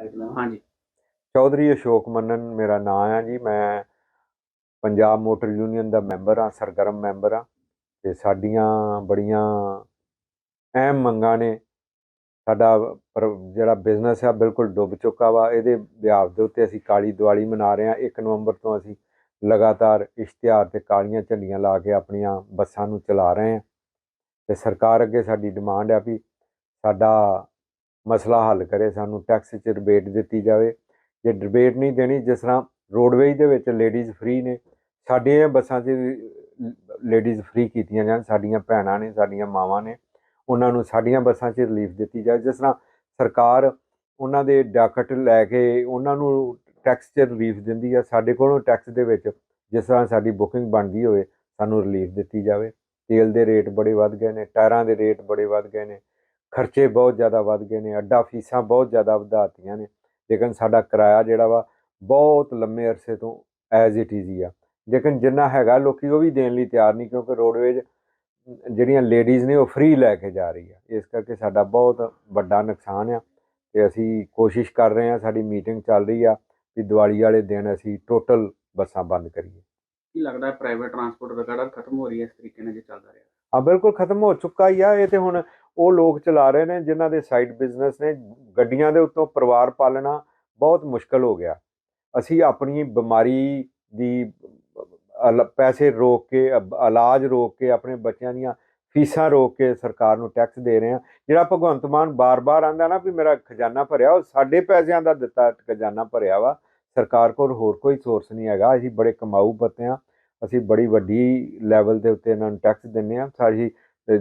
ਹਾਂਜੀ। ਚੌਧਰੀ ਅਸ਼ੋਕ ਮੰਨਨ ਮੇਰਾ ਨਾਮ ਆ ਜੀ। ਮੈਂ ਪੰਜਾਬ ਮੋਟਰ ਯੂਨੀਅਨ ਦਾ ਮੈਂਬਰ ਆ, ਸਰਗਰਮ ਮੈਂਬਰ ਆ ਤੇ ਸਾਡੀਆਂ ਬੜੀਆਂ ਅਹਿਮ ਮੰਗਾਂ ਨੇ। ਸਾਡਾ ਪਰ- ਜਿਹੜਾ ਬਿਜ਼ਨਸ ਆ ਬਿਲਕੁਲ ਡੁੱਬ ਚੁੱਕਾ ਵਾ। ਇਹਦੇ ਵਿਆਪ ਦੇ ਉੱਤੇ ਅਸੀਂ ਕਾਲੀ ਦੀਵਾਲੀ ਮਨਾ ਰਹੇ ਹਾਂ 1 ਨਵੰਬਰ ਤੋਂ ਅਸੀਂ ਲਗਾਤਾਰ ਇਸ਼ਤਿਹਾਰ ਤੇ ਕਾਲੀਆਂ ਝੰਡੀਆਂ ਲਾ ਕੇ ਆਪਣੀਆਂ ਬੱਸਾਂ ਨੂੰ ਚਲਾ ਰਹੇ ਹਾਂ ਤੇ ਸਰਕਾਰ ਅੱਗੇ ਸਾਡੀ ਡਿਮਾਂਡ ਆ ਵੀ ਸਾਡਾ ਮਸਲਾ ਹੱਲ ਕਰੇ, ਸਾਨੂੰ ਟੈਕਸ 'ਚ ਰਿਬੇਟ ਦਿੱਤੀ ਜਾਵੇ। ਜੇ ਰਿਬੇਟ ਨਹੀਂ ਦੇਣੀ, ਜਿਸ ਤਰ੍ਹਾਂ ਰੋਡਵੇਜ ਦੇ ਵਿੱਚ ਲੇਡੀਜ਼ ਫ੍ਰੀ ਨੇ, ਸਾਡੀਆਂ ਬੱਸਾਂ 'ਚ ਲੇਡੀਜ਼ ਫ੍ਰੀ ਕੀਤੀਆਂ ਜਾਣ, ਸਾਡੀਆਂ ਭੈਣਾਂ ਨੇ, ਸਾਡੀਆਂ ਮਾਵਾਂ ਨੇ, ਉਹਨਾਂ ਨੂੰ ਸਾਡੀਆਂ ਬੱਸਾਂ 'ਚ ਰਿਲੀਫ ਦਿੱਤੀ ਜਾਵੇ। ਜਿਸ ਤਰ੍ਹਾਂ ਸਰਕਾਰ ਉਹਨਾਂ ਦੇ ਡਾਕਟ ਲੈ ਕੇ ਉਹਨਾਂ ਨੂੰ ਟੈਕਸ 'ਚ ਰਿਲੀਫ ਦਿੰਦੀ ਆ, ਸਾਡੇ ਕੋਲੋਂ ਟੈਕਸ ਦੇ ਵਿੱਚ ਜਿਸ ਤਰ੍ਹਾਂ ਸਾਡੀ ਬੁਕਿੰਗ ਬਣਦੀ ਹੋਵੇ, ਸਾਨੂੰ ਰਿਲੀਫ ਦਿੱਤੀ ਜਾਵੇ। ਤੇਲ ਦੇ ਰੇਟ ਬੜੇ ਵੱਧ ਗਏ ਨੇ, ਟਾਇਰਾਂ ਦੇ ਰੇਟ ਬੜੇ ਵੱਧ ਗਏ ਨੇ ਖਰਚੇ ਬਹੁਤ ਜ਼ਿਆਦਾ ਵੱਧ ਗਏ ਨੇ ਅੱਡਾ ਫੀਸਾਂ ਬਹੁਤ ਜ਼ਿਆਦਾ ਵਧਾਤੀਆਂ ਨੇ। ਲੇਕਿਨ ਸਾਡਾ ਕਿਰਾਇਆ ਜਿਹੜਾ ਵਾ ਬਹੁਤ ਲੰਮੇ ਅਰਸੇ ਤੋਂ ਐਜ਼ ਇਟ ਇਜ਼ ਹੀ ਆ। ਲੇਕਿਨ ਜਿੰਨਾ ਹੈਗਾ ਲੋਕੀ ਉਹ ਵੀ ਦੇਣ ਲਈ ਤਿਆਰ ਨਹੀਂ ਕਿਉਂਕਿ ਰੋਡਵੇਜ ਜਿਹੜੀਆਂ ਲੇਡੀਜ਼ ਨੇ ਉਹ ਫ੍ਰੀ ਲੈ ਕੇ ਜਾ ਰਹੀ ਆ। ਇਸ ਕਰਕੇ ਸਾਡਾ ਬਹੁਤ ਵੱਡਾ ਨੁਕਸਾਨ ਆ ਤੇ ਅਸੀਂ ਕੋਸ਼ਿਸ਼ ਕਰ ਰਹੇ ਹਾਂ ਸਾਡੀ ਮੀਟਿੰਗ ਚੱਲ ਰਹੀ ਆ ਵੀ ਦੀਵਾਲੀ ਵਾਲੇ ਦਿਨ ਅਸੀਂ ਟੋਟਲ ਬੱਸਾਂ ਬੰਦ ਕਰੀਏ। ਕੀ ਲੱਗਦਾ ਪ੍ਰਾਈਵੇਟ ਟਰਾਂਸਪੋਰਟ ਵਗੈਰਾ ਖਤਮ ਹੋ ਰਹੀ ਹੈ ਇਸ ਤਰੀਕੇ ਨਾਲ ਜੇ ਚੱਲਦਾ ਰਿਹਾ? ਆ ਬਿਲਕੁਲ ਖਤਮ ਹੋ ਚੁੱਕਾ ਹੀ ਆ ਇਹ ਤੇ ਹੁਣ ਉਹ ਲੋਕ ਚਲਾ ਰਹੇ ਨੇ ਜਿਨ੍ਹਾਂ ਦੇ ਸਾਈਡ ਬਿਜ਼ਨਸ ਨੇ, ਗੱਡੀਆਂ ਦੇ ਉੱਤੋਂ ਪਰਿਵਾਰ ਪਾਲਣਾ ਬਹੁਤ ਮੁਸ਼ਕਲ ਹੋ ਗਿਆ। ਅਸੀਂ ਆਪਣੀ ਬਿਮਾਰੀ ਦੀ ਅਲ- ਪੈਸੇ ਰੋਕ ਕੇ, ਅਬ- ਇਲਾਜ ਰੋਕ ਕੇ, ਆਪਣੇ ਬੱਚਿਆਂ ਦੀਆਂ ਫੀਸਾਂ ਰੋਕ ਕੇ ਸਰਕਾਰ ਨੂੰ ਟੈਕਸ ਦੇ ਰਹੇ ਹਾਂ। ਜਿਹੜਾ ਭਗਵੰਤ ਮਾਨ ਬਾਰ-ਬਾਰ ਆਂਦਾ ਨਾ ਵੀ ਮੇਰਾ ਖਜ਼ਾਨਾ ਭਰਿਆ, ਉਹ ਸਾਡੇ ਪੈਸਿਆਂ ਦਾ ਦਿੱਤਾ, ਖਜ਼ਾਨਾ ਭਰਿਆ ਵਾ। ਸਰਕਾਰ ਕੋਲ ਹੋਰ ਕੋਈ ਸੋਰਸ ਨਹੀਂ ਹੈਗਾ। ਅਸੀਂ ਬੜੇ ਕਮਾਊ ਬੱਤੇ ਹਾਂ। ਅਸੀਂ ਬੜੀ ਵੱਡੀ ਲੈਵਲ ਦੇ ਉੱਤੇ ਇਹਨਾਂ ਨੂੰ ਟੈਕਸ ਦਿੰਨੇ ਆ ਸਾਡੀ,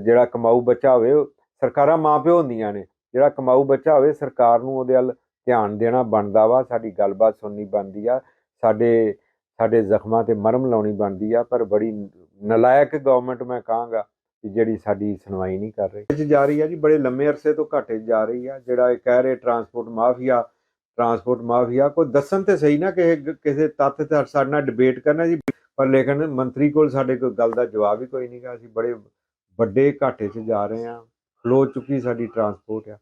ਜਿਹੜਾ ਕਮਾਊ ਬੱਚਾ ਹੋਵੇ ਸਰਕਾਰਾਂ ਮਾਪਿਓ ਹੁੰਦੀਆਂ ਨੇ, ਜਿਹੜਾ ਕਮਾਊ ਬੱਚਾ ਹੋਵੇ ਸਰਕਾਰ ਨੂੰ ਉਹਦੇ ਵੱਲ ਧਿਆਨ ਦੇਣਾ ਬਣਦਾ ਵਾ, ਸਾਡੀ ਗੱਲਬਾਤ ਸੁਣਨੀ ਬਣਦੀ ਆ, ਸਾਡੇ ਸਾਡੇ ਜ਼ਖਮਾਂ ਤੇ ਮਰਮ ਲਾਉਣੀ ਬਣਦੀ ਆ, ਪਰ ਬੜੀ ਨਲਾਇਕ ਗਵਰਨਮੈਂਟ ਮੈਂ ਕਹਾਂਗਾ ਕਿ ਜਿਹੜੀ ਸਾਡੀ ਸੁਣਵਾਈ ਨਹੀਂ ਕਰ ਰਹੀ। ਇਹ 'ਚ ਜਾ ਰਹੀ ਆ ਜੀ, ਬੜੇ ਲੰਮੇ ਅਰਸੇ ਤੋਂ ਘਾਟੇ 'ਚ ਜਾ ਰਹੀ ਆ, ਜਿਹੜਾ ਇਹ ਕਹਿ ਰਹੇ ਟਰਾਂਸਪੋਰਟ ਮਾਫੀਆ ਟਰਾਂਸਪੋਰਟ ਮਾਫੀਆ, ਕੋਈ ਦੱਸਣ ਤੇ ਸਹੀ ਨਾ ਕਿ ਕਿਸੇ ਤੱਤ ਤੇ ਸਾਡੇ ਨਾਲ ਡਿਬੇਟ ਕਰਨਾ ਜੀ, ਪਰ ਲੇਕਿਨ ਮੰਤਰੀ ਕੋਲ ਸਾਡੇ ਕੋਈ ਗੱਲ ਦਾ ਜਵਾਬ ਹੀ ਕੋਈ ਨਹੀਂਗਾ ਅਸੀਂ ਬੜੇ ਵੱਡੇ ਘਾਟੇ 'ਚ ਜਾ ਰਹੇ ਹਾਂ ਖਲੋ ਚੁੱਕੀ ਸਾਡੀ ਟਰਾਂਸਪੋਰਟ ਆ।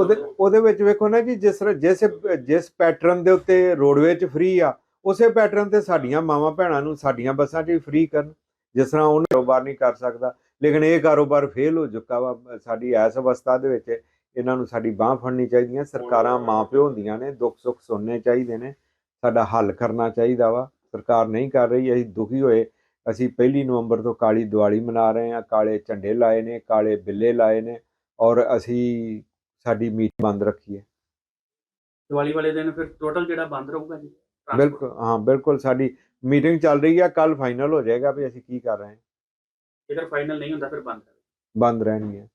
ਉਹਦੇ ਉਹਦੇ ਵਿੱਚ ਵੇਖੋ ਨਾ ਜੀ, ਜਿਸ ਤਰ੍ਹਾਂ, ਜਿਸ ਜਿਸ ਪੈਟਰਨ ਦੇ ਉੱਤੇ ਰੋਡਵੇਜ਼ 'ਚ ਫ੍ਰੀ ਆ, ਉਸੇ ਪੈਟਰਨ ਤੇ ਸਾਡੀਆਂ ਮਾਵਾਂ ਭੈਣਾਂ ਨੂੰ ਸਾਡੀਆਂ ਬੱਸਾਂ 'ਚ ਵੀ ਫ੍ਰੀ ਕਰਨ। ਜਿਸ ਤਰ੍ਹਾਂ ਉਹ ਕਾਰੋਬਾਰ ਨਹੀਂ ਕਰ ਸਕਦਾ। ਲੇਕਿਨ ਇਹ ਕਾਰੋਬਾਰ ਫੇਲ ਹੋ ਚੁੱਕਾ ਵਾ, ਸਾਡੀ ਐਸ ਅਵਸਥਾ ਦੇ ਵਿੱਚ ਇਹਨਾਂ ਨੂੰ ਸਾਡੀ ਬਾਹ ਫੜਨੀ ਚਾਹੀਦੀਆਂ। ਸਰਕਾਰਾਂ ਮਾਪਿਓ ਹੁੰਦੀਆਂ ਨੇ, ਦੁੱਖ ਸੁੱਖ ਸੁਣਨੇ ਚਾਹੀਦੇ ਨੇ। ਸਾਡਾ ਹੱਲ ਕਰਨਾ ਚਾਹੀਦਾ ਵਾ। ਸਰਕਾਰ ਨਹੀਂ ਕਰ ਰਹੀ, ਅਸੀਂ ਦੁਖੀ ਹੋਏ। ਅਸੀਂ ਪਹਿਲੀ ਨਵੰਬਰ ਤੋਂ ਕਾਲੀ ਦੀਵਾਲੀ ਮਨਾ ਰਹੇ ਹਾਂ ਕਾਲੇ ਝੰਡੇ ਲਾਏ ਨੇ ਕਾਲੇ ਬਿੱਲੇ ਲਾਏ ਨੇ ਔਰ ਅਸੀਂ ਸਾਡੀ ਮੀਟ ਬੰਦ ਰੱਖੀ ਹੈ। ਦੀਵਾਲੀ ਵਾਲੇ ਦਿਨ ਫਿਰ ਟੋਟਲ ਜਿਹੜਾ ਬੰਦ ਰਹੂਗਾ ਜੀ? ਬਿਲਕੁਲ ਹਾਂ ਬਿਲਕੁਲ ਸਾਡੀ ਮੀਟਿੰਗ ਚੱਲ ਰਹੀ ਆ ਕੱਲ ਫਾਈਨਲ ਹੋ ਜਾਏਗਾ ਵੀ ਅਸੀਂ ਕੀ ਕਰ ਰਹੇ ਹਾਂ। ਜੇਕਰ ਫਾਈਨਲ ਨਹੀਂ ਹੁੰਦਾ ਫਿਰ ਬੰਦ। ਬੰਦ ਰਹਿਣੀ ਹੈ।